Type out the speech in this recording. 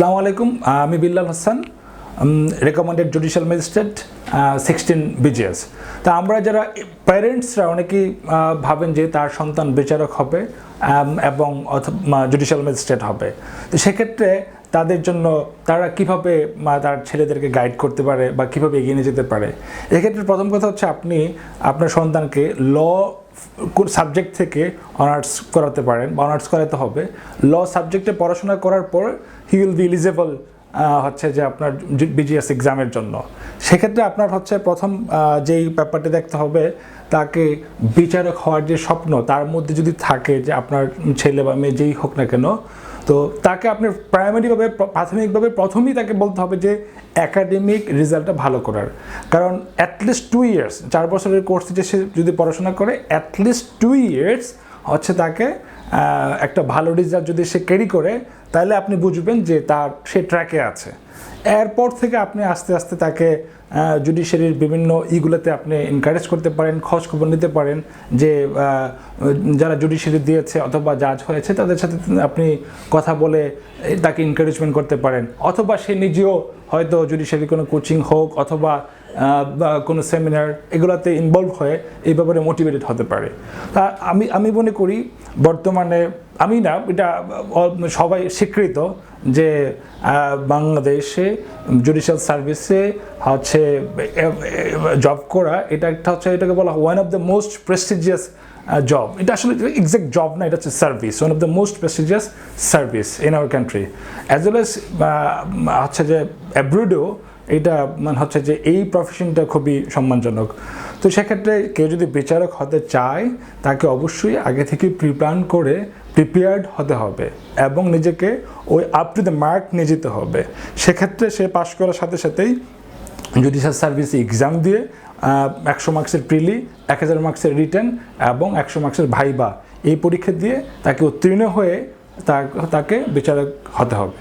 আসসালামু আলাইকুম আমি Billal Hasan recommended judicial magistrate sixteen BJS তা আমরা যারা প্যারেন্টসরা অনেকেই ভাবেন যে তার সন্তান বিচারক হবে এবং জুডিশিয়াল ম্যাজিস্ট্রেট হবে। তো সেক্ষেত্রে তাদের জন্য তারা কীভাবে তার ছেলেদেরকে গাইড করতে পারে বা কীভাবে এগিয়ে নিয়ে যেতে পারে? এক্ষেত্রে প্রথম কথা হচ্ছে আপনি আপনার সন্তানকে ল সাবজেক্ট থেকে অনার্স করাতে পারেন বা অনার্স করাতে হবে। ল সাবজেক্টে পড়াশোনা করার পর হি উইল বি এলিজেবল হচ্ছে যে আপনার বিজিএস এক্সামের জন্য। সেক্ষেত্রে আপনার হচ্ছে প্রথম যেই ব্যাপারটি দেখতে হবে, তাকে বিচারক হওয়ার যে স্বপ্ন, তার মধ্যে যদি থাকে যে আপনার ছেলে বা মেয়ে যেই হোক না কেন তো তাকে আপনার প্রাইমারিভাবে, প্রাথমিকভাবে প্রথমেই তাকে বলতে হবে যে অ্যাকাডেমিক রেজাল্টটা ভালো করার। কারণ অ্যাটলিস্ট টু ইয়ার্স চার বছরের কোর্স যে সে যদি পড়াশোনা করে অ্যাটলিস্ট টু ইয়ার্স হচ্ছে তাকে একটা ভালো রেজাল্ট যদি সে ক্যারি করে তাহলে আপনি বুঝবেন যে তার, সে ট্র্যাকে আছে। এরপর থেকে আপনি আস্তে আস্তে তাকে জুডিশিয়ারির বিভিন্ন ইগুলোতে আপনি এনকারেজ করতে পারেন খোঁজ খবর নিতে পারেন যে যারা জুডিশিয়ারি দিয়েছে অথবা জাজ হয়েছে, তাদের সাথে আপনি কথা বলে তাকে এনকারেজমেন্ট করতে পারেন। অথবা সে নিজেও হয়তো জুডিশিয়ারি কোনো কোচিং হোক অথবা কোনো সেমিনার এগুলোতে ইনভলভ হয়ে এই ব্যাপারে মোটিভেটেড হতে পারে। তা আমি আমি মনে করি বর্তমানে আমি না, এটা সবাই স্বীকৃত যে বাংলাদেশে জুডিশিয়াল সার্ভিসে হচ্ছে জব করা, এটা একটা হচ্ছে, এটাকে বলা হয় one of the most prestigious job এটা আসলে এক্সাক্ট জব না, এটা হচ্ছে service one of the most prestigious service in our country as well as হচ্ছে যে অ্যাব্রুডেও এটা মানে হচ্ছে যে, এই প্রফেশনটা খুবই সম্মানজনক। তো সেক্ষেত্রে কেউ যদি বিচারক হতে চায়, তাকে অবশ্যই আগে থেকে প্রিপ্ল্যান করে প্রিপেয়ার্ড হতে হবে এবং নিজেকে ওই আপ টু দ্য মার্ক নিয়ে যেতে হবে। সেক্ষেত্রে সে পাশ করার সাথে সাথেই জুডিশিয়াল সার্ভিসে এক্সাম দিয়ে একশো মার্কসের প্রিলি এক হাজার মার্কসের রিটার্ন এবং একশো মার্কসের ভাইবা এই পরীক্ষা দিয়ে তাকে উত্তীর্ণ হয়ে তাকে বিচারক হতে হবে।